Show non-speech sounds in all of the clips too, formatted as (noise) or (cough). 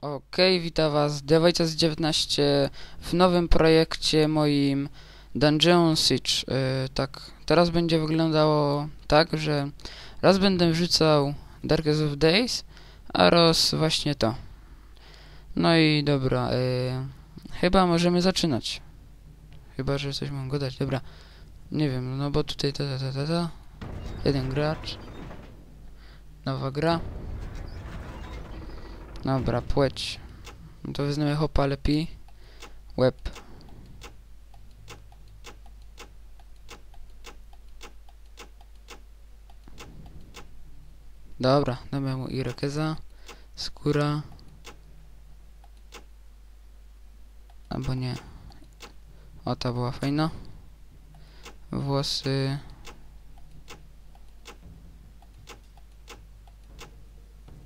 Okej, witam was, Dewajcas 19 w nowym projekcie moim Dungeon Siege. Yy, tak, teraz będzie wyglądało tak, że raz będę wrzucał Darkest of Days, a raz właśnie to. No i dobra, yy, chyba możemy zaczynać. Chyba, że coś mam go dać, dobra. Nie wiem, no bo tutaj ta ta ta ta, ta. Jeden gracz. Nowa gra. Dobra, płeć. No to wezmę hopa lepiej. Łeb. Dobra, damy mu irokeza. Skóra. Albo nie. O, ta była fajna. Włosy.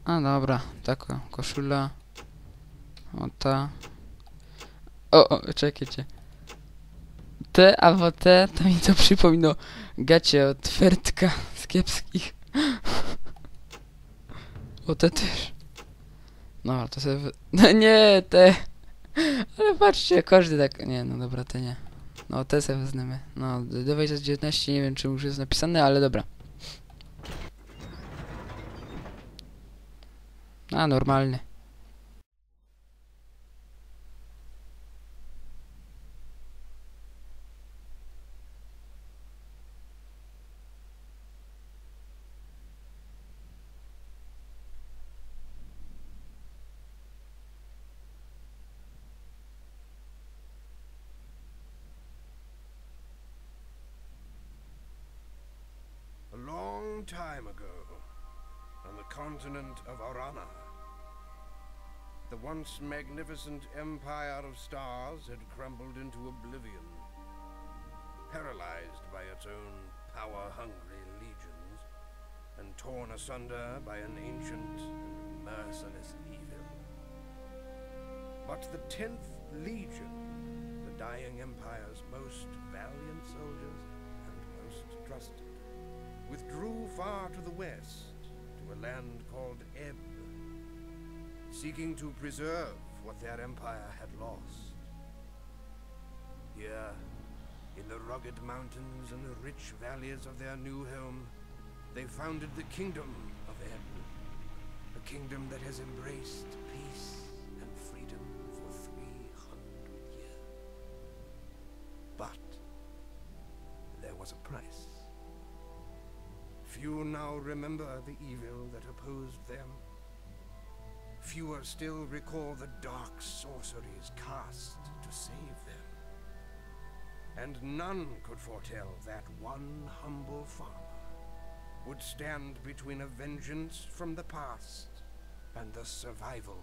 A dobra, taka koszula. O ta. O, o, czekajcie. Te albo te, to mi to przypomina gacie od Fertka z kiepskich. (laughs) O te też. No, to sobie... (laughs) No nie, te. Ale patrzcie, każdy tak... Nie, no dobra, te nie. No, te sobie wezmemy. No, do 19 nie wiem, czy już jest napisane, ale dobra. A. Long time ago, on the continent of Arana, the once magnificent empire of stars had crumbled into oblivion, paralyzed by its own power-hungry legions, and torn asunder by an ancient and merciless evil. But the tenth legion, the dying empire's most valiant soldiers and most trusted, withdrew far to the west to a land called Ebb, seeking to preserve what their empire had lost. Here, in the rugged mountains and the rich valleys of their new home, they founded the kingdom of Ebb, a kingdom that has embraced peace and freedom for 300 years. But there was a price. Few now remember the evil that opposed them. Fewer still recall the dark sorceries cast to save them. And none could foretell that one humble farmer would stand between a vengeance from the past and the survival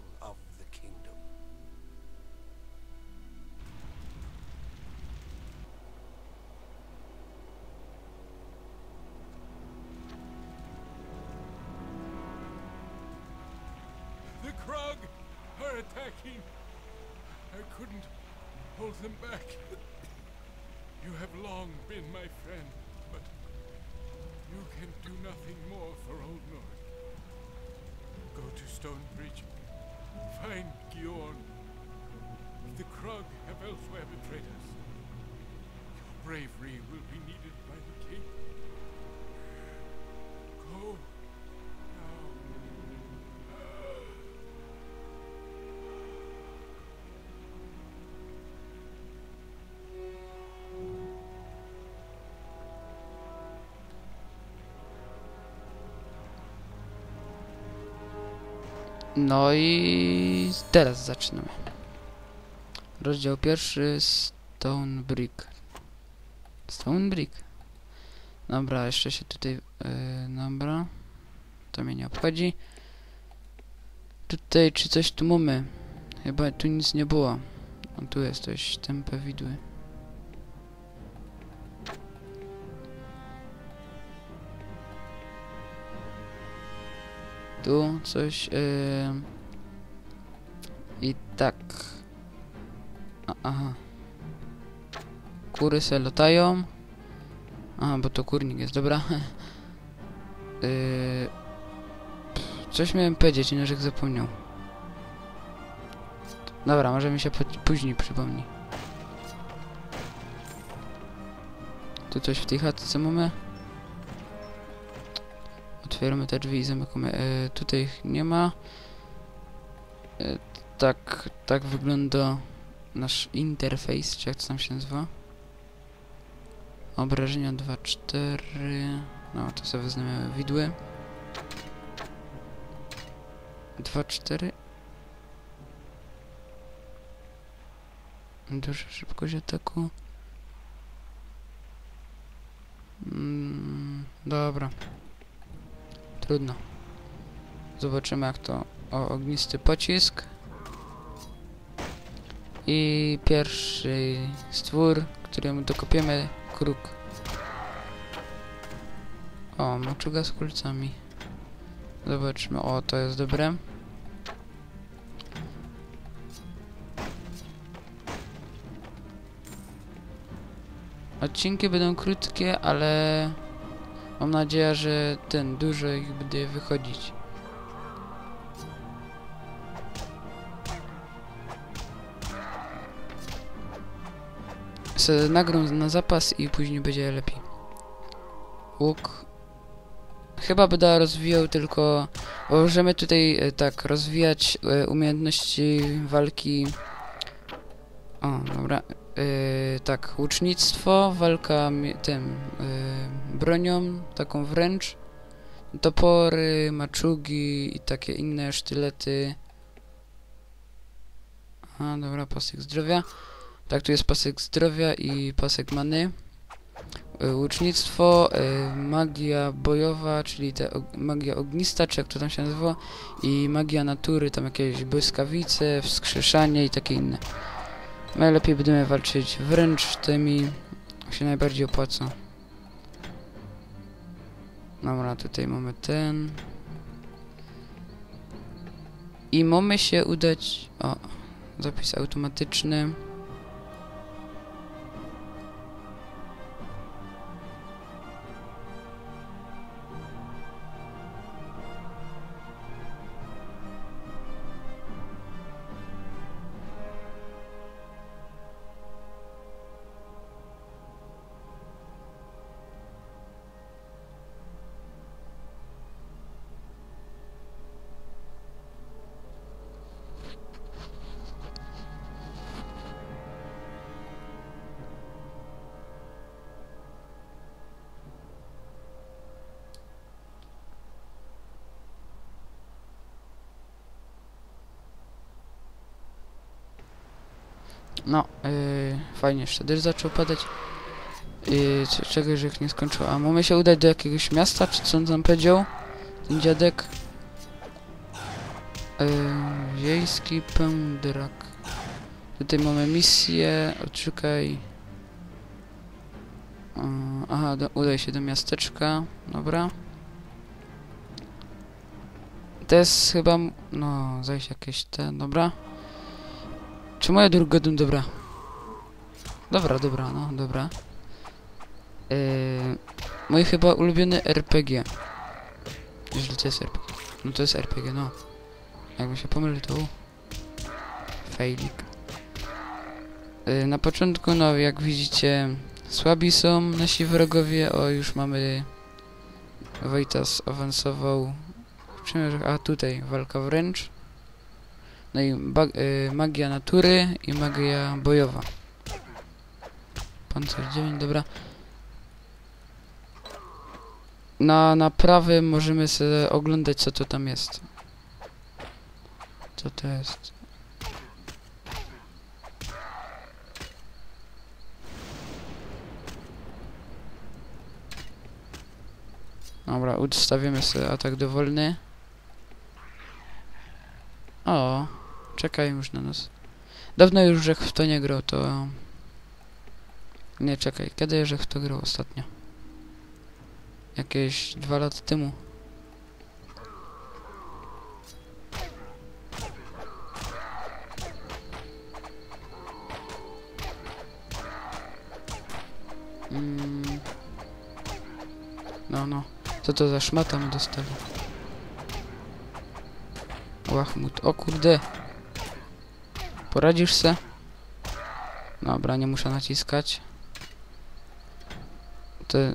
attacking. I couldn't hold them back. You have long been my friend, but you can do nothing more for Old North. Go to Stonebridge. Find Giorn. The Krug have elsewhere betrayed us. Your bravery will be needed by the king. No i teraz zaczynamy. Rozdział pierwszy Stone Brick. Stone Brick. Dobra, jeszcze się tutaj. Yy, dobra. To mnie nie obchodzi. Tutaj, czy coś tu mamy? Chyba tu nic nie było. O, tu jest coś, tępe widły. Tu coś. Yy... I tak. A, aha. Kury se latają. A, bo to kurnik jest, dobra. (laughs) yy... Coś miałem powiedzieć, inny zapomniał. Dobra, może mi się później przypomni. Tu coś w tej chatce mamy? Otwieramy te drzwi i zamykamy. E, tutaj ich nie ma. E, tak, tak wygląda nasz interfejs, czy jak to tam się nazywa. Obrażenia 2, 4. No, to sobie wezmę widły. 2, 4. Duża szybkość ataku. Mm, dobra. Trudno. Zobaczymy jak to... O, ognisty pocisk. I pierwszy stwór, któremu dokopiemy kruk. O, maczuga z kulcami. Zobaczmy. O, to jest dobre. Odcinki będą krótkie, ale mam nadzieję, że ten dużo ich będzie wychodzić. Se nagram na zapas i później będzie lepiej. Łuk. Chyba będę rozwijał tylko... Możemy tutaj e, tak rozwijać e, umiejętności walki... O, dobra. E, tak, łucznictwo, walka tym e, bronią, taką wręcz. Topory, maczugi i takie inne sztylety. Aha, dobra, pasek zdrowia. Tak, tu jest pasek zdrowia i pasek many. Y, Łucznictwo, y, magia bojowa, czyli te og magia ognista, czy jak to tam się nazywa, i magia natury, tam jakieś błyskawice, wskrzeszanie i takie inne. Najlepiej będziemy walczyć wręcz tymi, się najbardziej opłaca. Dobra, tutaj mamy ten. I mamy się udać... O, zapis automatyczny. No, yy, fajnie, jeszcze deszcz zaczął padać. Yy, czegoś ich nie skończyło. A mamy się udać do jakiegoś miasta, czy co on tam powiedział? Ten dziadek. Yy, wiejski pędrak. Tutaj mamy misję, odszukaj. Yy, aha, do, udaj się do miasteczka, dobra. To jest chyba, no, zajść jakieś te, dobra. Czy moja druga dum dobra? Dobra, dobra, no, dobra. Yy, mój chyba ulubiony RPG. Jeżeli to jest RPG. No to jest RPG, no. Jakby się pomylił, to... Failik. Yy, na początku, no, jak widzicie, słabi są nasi wrogowie. O, już mamy... Wojtas awansował. A tutaj, walka wręcz. No i y, magia natury i magia bojowa. Pancerz 9, dobra. Na, prawym możemy sobie oglądać co to tam jest. Co to jest? Dobra, ustawimy sobie atak dowolny. O, czekają już na nas. Dawno już Rzech w to nie grał, to... Nie, czekaj, kiedy Rzech w to grał ostatnio? Jakieś dwa lata temu. Mm. No, no. Co to za szmata my dostali? Łachmut. O kurde. Poradzisz se? Dobra, nie muszę naciskać. Te...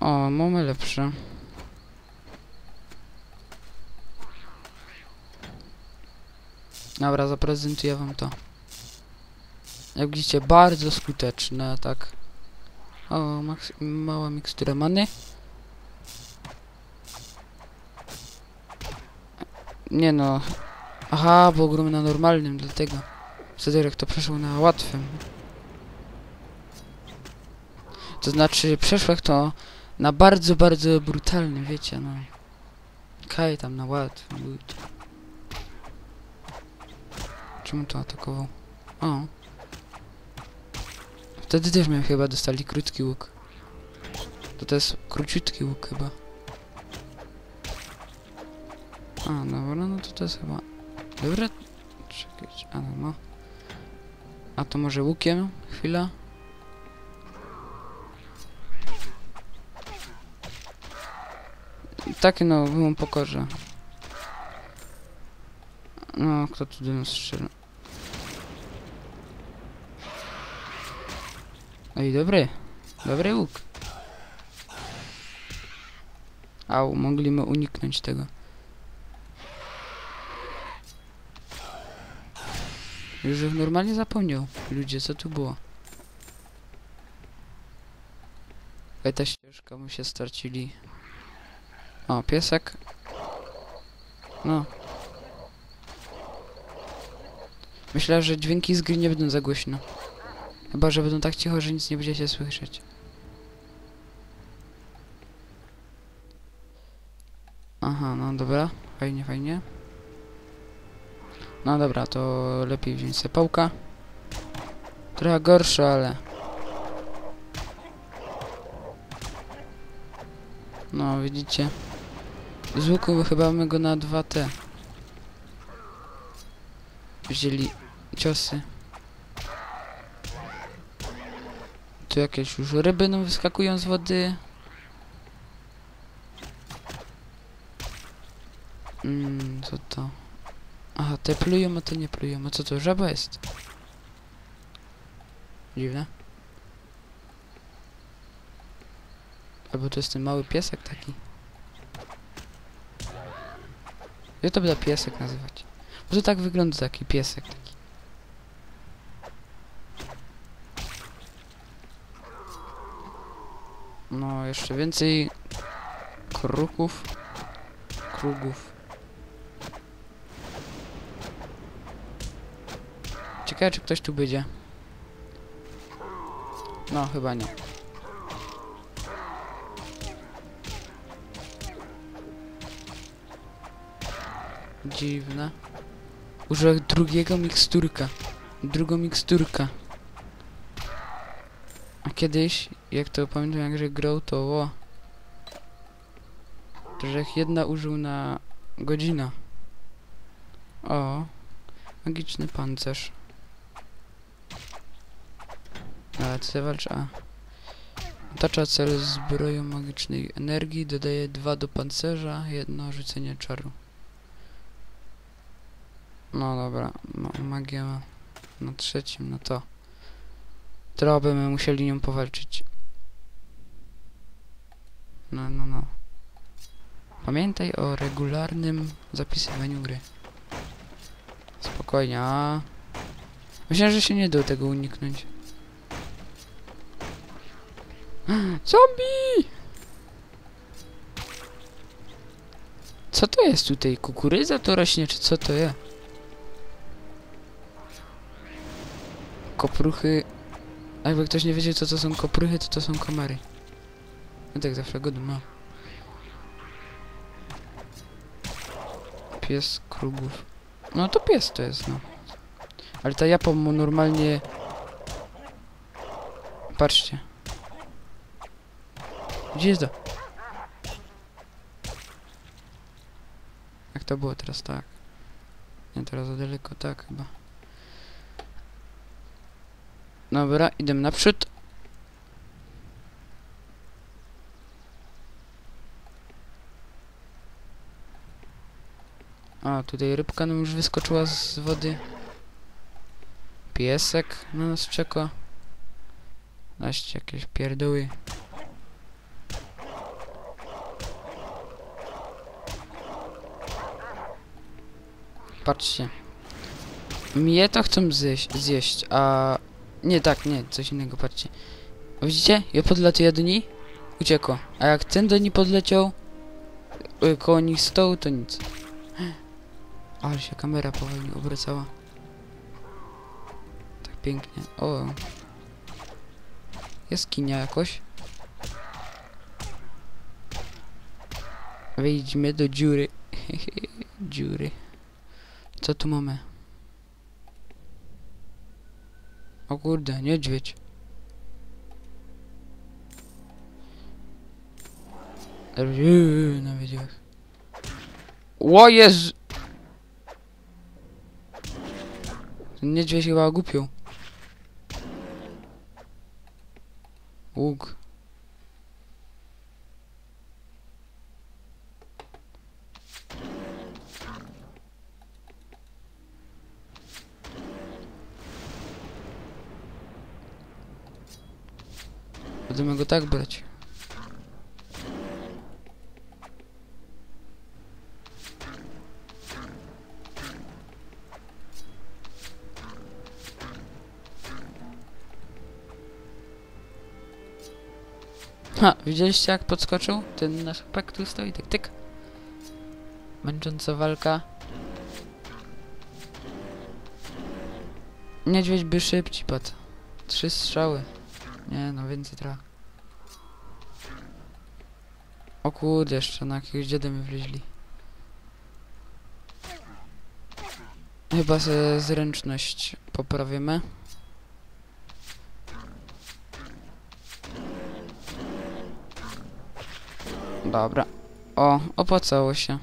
O, mamy lepsze. Dobra, zaprezentuję wam to. Jak widzicie, bardzo skuteczne, tak. O, maks- mała mikstura many. Nie no. Aha, bo gramy na normalnym, dlatego. Cedrek to przeszło na łatwym. To znaczy, przeszło to na bardzo, bardzo brutalnym, wiecie, no. Kaj tam na łatwym. Czemu to atakował? O. Wtedy też miałem chyba dostali krótki łuk. To to jest króciutki łuk chyba. A, dobra, no to to jest chyba... Dobra, czekać, a no, no. A to może łukiem? Chwila. Tak, no, byłem pokorze. No, kto tu do nas strzela? Ej, dobry. Dobry łuk. Au, mogliśmy uniknąć tego. Już normalnie zapomniał. Ludzie, co tu było? Ej, ta ścieżka, my się stracili. O, piesek. No. Myślę, że dźwięki z gry nie będą za głośno. Chyba, że będą tak cicho, że nic nie będzie się słyszeć. Aha, no dobra. Fajnie, fajnie. No dobra, to lepiej wziąć sobie pałka. Trochę gorsze, ale... No, widzicie. Z łuku chyba my go na 2T. Wzięli ciosy. Tu jakieś już ryby nam wyskakują z wody. Mm, co to? Aha, te plują, a te nie plują. A co to, żaba jest? Dziwne. Albo to jest ten mały piesek taki. Jak to by piesek nazywać? Bo to tak wygląda taki piesek taki. No, jeszcze więcej kruków. Krugów. Ciekawe, czy ktoś tu będzie. No, chyba nie. Dziwne. Użyłem drugiego miksturka. Drugą miksturka. A kiedyś, jak to pamiętam, jak że grał, to o. To, że jedna użył na godzinę. O. Magiczny pancerz. Ale co walczy? A. Otacza cel zbroją magicznej energii, dodaje 2 do pancerza, jedno rzucenie czaru. No dobra, ma magia na trzecim, no to trochę byśmy musieli nią powalczyć. No, no, no. Pamiętaj o regularnym zapisywaniu gry. Spokojnie. Myślę, że się nie da tego uniknąć. Zombie! Co to jest tutaj? Kukurydza to rośnie, czy co to jest? Kopruchy... A Jakby ktoś nie wiedział, co to są kopruchy, to to są komary. Ja tak zawsze go mam. Pies krugów. No to pies to jest, no. Ale ta japa mu normalnie... Patrzcie. Gdzie jest to? Jak to było teraz tak? Nie, teraz za daleko, tak chyba. Dobra, idę naprzód. A, tutaj rybka nam już wyskoczyła z wody. piesek na nas czeka. Weźcie jakieś pierdoły. Patrzcie. Mnie to chcą zjeść, zjeść, a... Nie, tak, nie, coś innego, patrzcie. Widzicie? Ja podlatuję do niej, uciekło. A jak ten do niej podleciał, y, koło nich stołu, to nic. (gasps) Ale się kamera powoli obracała. Tak pięknie. O. Jaskinia jakoś. Wejdźmy do dziury. (laughs) dziury. Co tu mamy? O kurde, niedźwiedź. Na wiedziach. O Jezu! Niedźwiedź chyba głupią. Łuk. Będziemy go tak brać. Ha, widzieliście jak podskoczył? Ten nasz pek tu stoi, tyk, tyk. Męcząca walka. Niedźwiedź by szybciej. Trzy strzały. Nie, no więcej trochę. O kurde, jeszcze na jakiegoś dziada mi wleźli. Chyba sobie zręczność poprawimy. Dobra. O, opłacało się.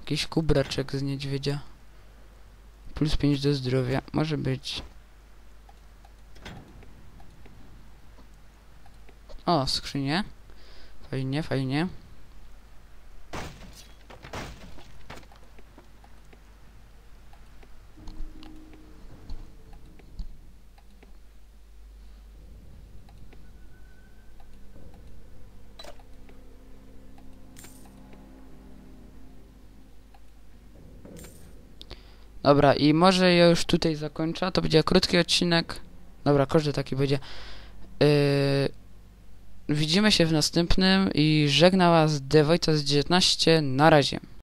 Jakiś kubraczek z niedźwiedzia. Plus 5 do zdrowia. Może być. O, skrzynie. Fajnie, fajnie. Dobra, i może ja już tutaj zakończę. To będzie krótki odcinek. Dobra, każdy taki będzie. Yy, widzimy się w następnym i żegna was Dewojta z 19. Na razie.